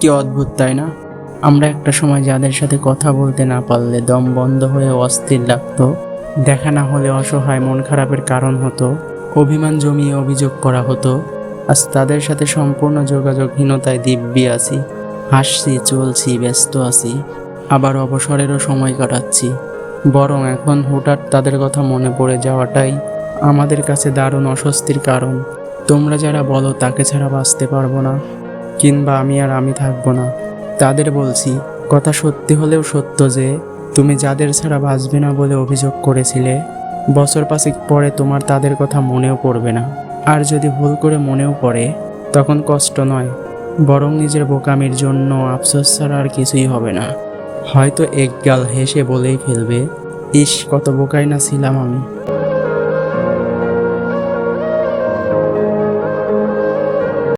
কি অদ্ভুত, তাই না? আমরা একটা সময় যাদের সাথে কথা বলতে না পারলে দম বন্ধ হয়ে অস্থির লাগতো। দেখা না হলে অসহায়, মন খারাপের কারণ হতো। অভিমান জমিয়ে অভিযোগ করা হতো। আজ তাদের সাথে সম্পূর্ণ যোগাযোগহীনতায় দিব্যি আছি। হাসছি, চলছি, ব্যস্ত আছি। আবার অবসরেরও সময় কাটাচ্ছি। বরং এখন হুটার তাদের কথা মনে পড়ে যাওয়াটাই আমাদের কাছে দারুণ অস্বস্তির কারণ। তোমরা যারা বলো, তাকে ছাড়া বাঁচতে পারব না। কিংবা আমি আর আমি থাকব না। তাদের বলছি, কথা সত্যি হলেও সত্য যে, তুমি যাদের ছাড়া বাঁচবে না বলে অভিযোগ করেছিলে, বছর পাঁচেক পরে তোমার তাদের কথা মনেও পড়বে না। আর যদি ভুল করে মনেও পড়ে, তখন কষ্ট নয়, বরং নিজের বোকামির জন্য আফসোস ছাড়া আর কিছুই হবে না। হয়তো একগাল হেসে বলেই ফেলবে ইস কত বোকাই না ছিলাম আমি।